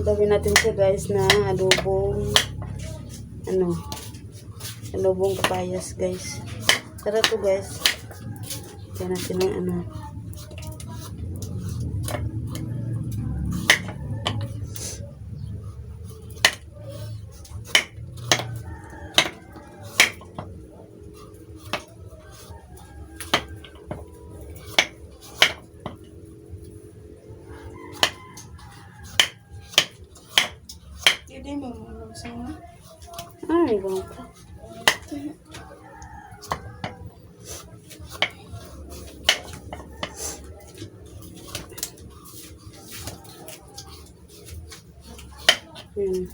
Gawin natin siya guys na adobong ano adobong kapayas guys. Tara to guys. Kaya natin ng ano. Ay, bang pa. Hmm.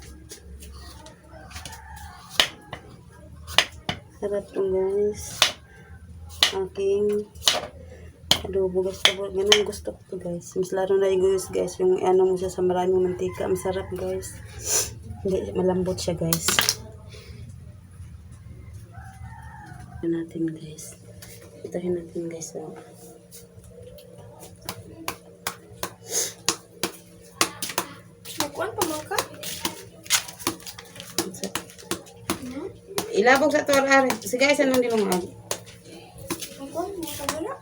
Sarap to guys. Aking adobo guys. Ganun gusto ko to guys. Mas laro na guys guys. Yung ano mo siya sa maraming mantika. Masarap guys. Hindi, malambot siya guys. Ito natin guys. Itahin natin guys. Oh. Magkuhan pa mo ka? Ilabog sa tuwal ari. Sige guys, anong di mo mag? Magkuhan mo ka wala?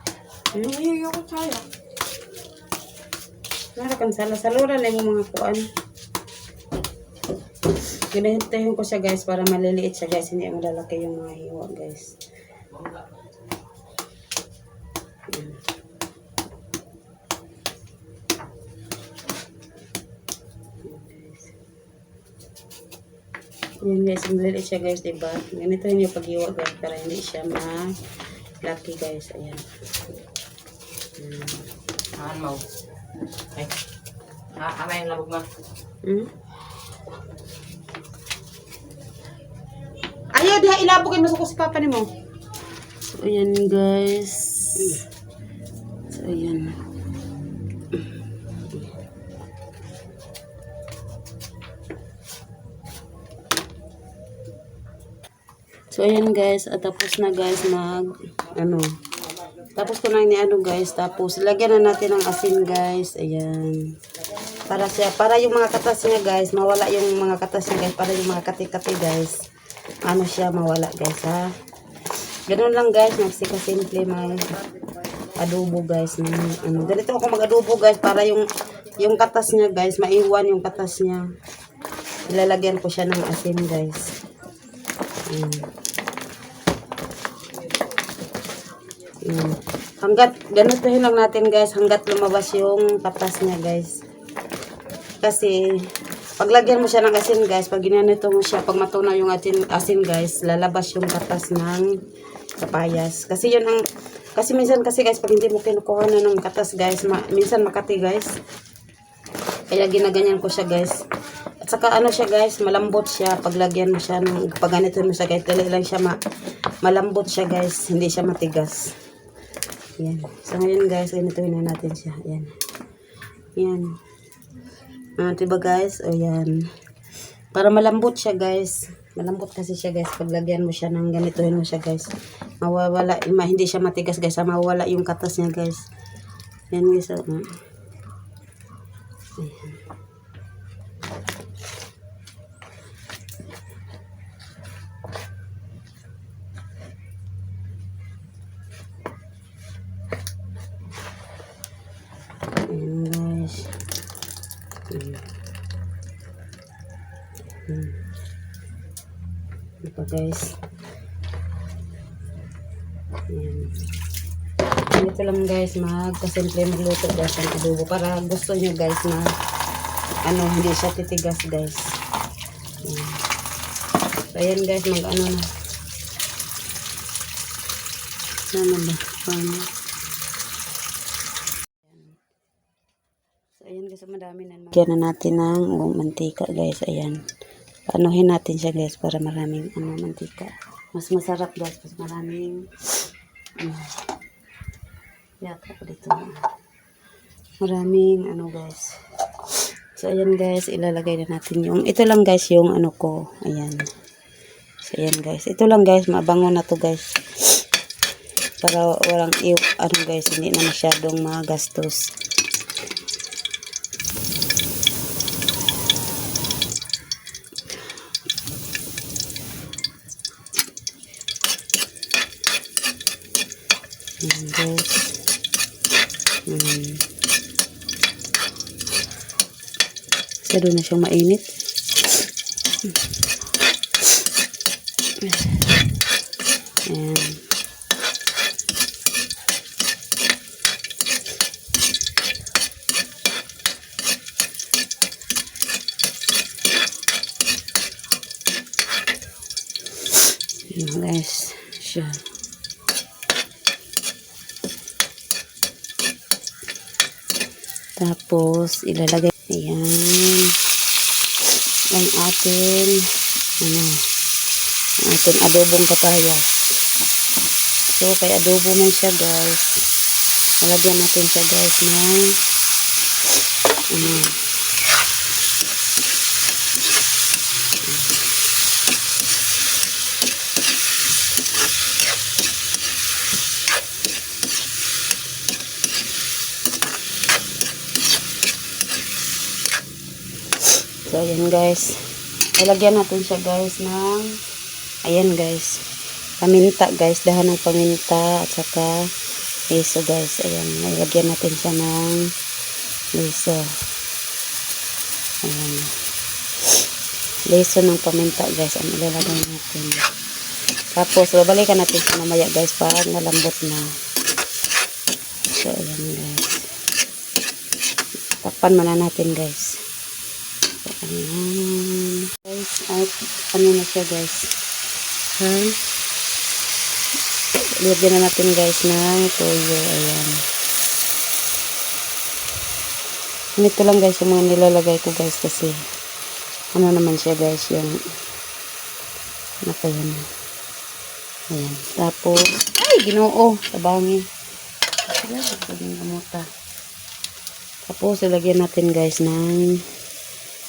Hmm? Nahihiyo ko tayo. Nara kang sala salura na yung mga kuan. Ginahintayin ko siya guys para maliliit siya guys. Hindi malalaki yung mga hiwa guys. Yan. Guys, maliliit siya guys, diba? Ganito yun yung paghiwa guys para hindi siya ma-lucky guys. Ayan. Yan. Haan mo. Ay. Ha, amay yung labog mo. Hmm? Ayaw, diha ilabog mo sa si papa ni mo. So, ayan guys. So, ayan. So, ayan guys. At tapos na guys mag, ano, tapos ko na ni ano guys. Tapos, lagyan na natin ng asin guys. Ayan. Para siya, para yung mga katas niya guys, mawala yung mga katas niya guys, para yung mga kati-kati guys, ano siya mawala guys ha. Ganun lang guys, magsika simple mag adobo guys. ano, ganito ako mag-adobo guys, para yung yung katas niya guys, maiwan yung katas niya. Ilalagyan ko siya ng asin guys. Ayan. Ayan. Hanggat, ganituhin lang natin guys, hanggat lumabas yung katas niya guys. Kasi, paglagyan mo siya ng asin guys, pag ginanito mo siya, pag matunaw yung asin, asin guys, lalabas yung katas ng kapayas. Kasi yun ang, kasi minsan kasi guys, pag hindi mo kinukuha na ng katas guys, ma, minsan makati guys. Kaya ginaganyan ko siya guys. At saka ano siya guys, malambot siya. Paglagyan mo siya, ng, pag ganito mo siya guys, dali lang siya ma, malambot siya guys, hindi siya matigas. Yan. So ngayon guys, ganituhin na natin siya. Yan. Yan. Ah, diba guys? O. Para malambot siya guys. Malambot kasi siya guys. Paglagyan mo siya ng ganitohin mo siya guys. Mawawala, ma, hindi siya matigas guys. Ah, mawawala yung katas niya guys. Yan guys. Oh. Ah. Ayan. Hmm. Ito guys. Ayan. Ganito lang guys, magkasimple magluto guys ng adobo para gusto nyo guys na ano, hindi siya titigas guys. Ayan. So, ayan guys, mag ano na. Ano ba? Paano? So, ayan guys, madami na. Lagyan na natin ng mantika guys. Ayan. Paanohin natin siya guys para maraming ano, mantika. Mas masarap guys. Mas maraming ano, yata ko dito. Maraming ano guys. So, ayan guys, ilalagay na natin yung, ito lang guys yung ano ko. Ayan. So, ayan guys. Ito lang guys, mabango na to guys. Para walang, ano guys, hindi na masyadong magastos. Hmm. Masyado na siyang mainit. Ayan. Guys. Siya. Tapos, ilalagay. Ayan. Ang ating, ano, ang adobong kapayas. So, kay adobo man siya, guys. Lalagyan natin siya, guys, ng, ano, So, ayan guys. Ilagyan natin siya guys ng, ayan guys, paminta guys, dahan ng paminta at saka liso guys. Ayan, ilagyan natin siya ng liso. Ayan. Liso ng paminta guys, ang ilalagay natin. Tapos, babalikan natin siya mamaya guys pag nalambot na. So, ayan guys. Takpan muna natin guys. So, ayan. Guys, at ano na siya guys. Ha? Lagyan na natin guys ng toyo. Ayan. Ganito lang guys yung mga nilalagay ko guys kasi ano naman siya guys yung ano pa yun. Ayan. Tapos, ay ginoo. Tabangin. Sila, pagpagin kamuta. Tapos, ilagyan natin guys ng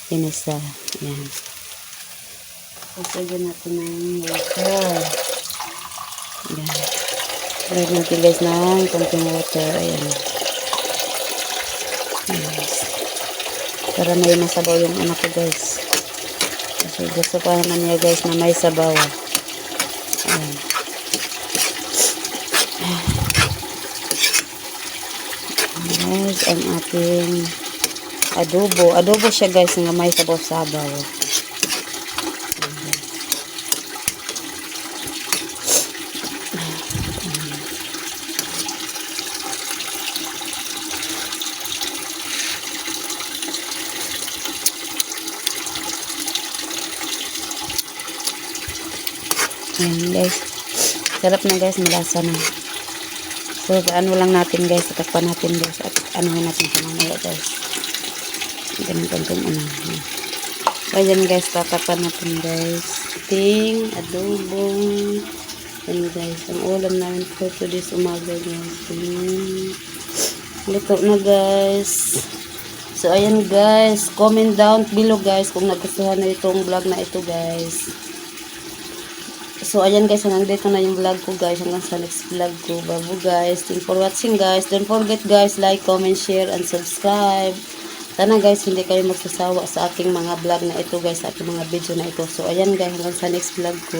pinisa. Ayan. Tapos, ilagyan natin ng water. Ayan. Ilagyan natin guys ng konting water. Ayan. Yes. Para may masabaw yung anak ko guys. Kasi gusto pa naman niya guys na may sabaw. Ayan. Guys, ang ating adobo. Adobo siya guys nga may sabaw-sabaw. Ayan guys. Sarap na guys, malasa na. So, ano lang natin guys, tatakpan natin guys, at ano natin sa mamaya guys. Ganun konting ano. So, ayan guys, tatakpan natin guys. Ting, adobong. Ayan guys, ang ulam namin for today's umaga guys. Ayan. Luto na guys. So, ayan guys, comment down below guys kung nagustuhan na itong vlog na ito guys. So, ayan guys, hanggang dito na yung vlog ko guys. Hanggang sa next vlog ko. Babu guys. Thank for watching guys. Don't forget guys, like, comment, share, and subscribe. Sana guys, hindi kayo magsasawa sa aking mga vlog na ito guys, sa aking mga video na ito. So, ayan guys, hanggang sa next vlog ko.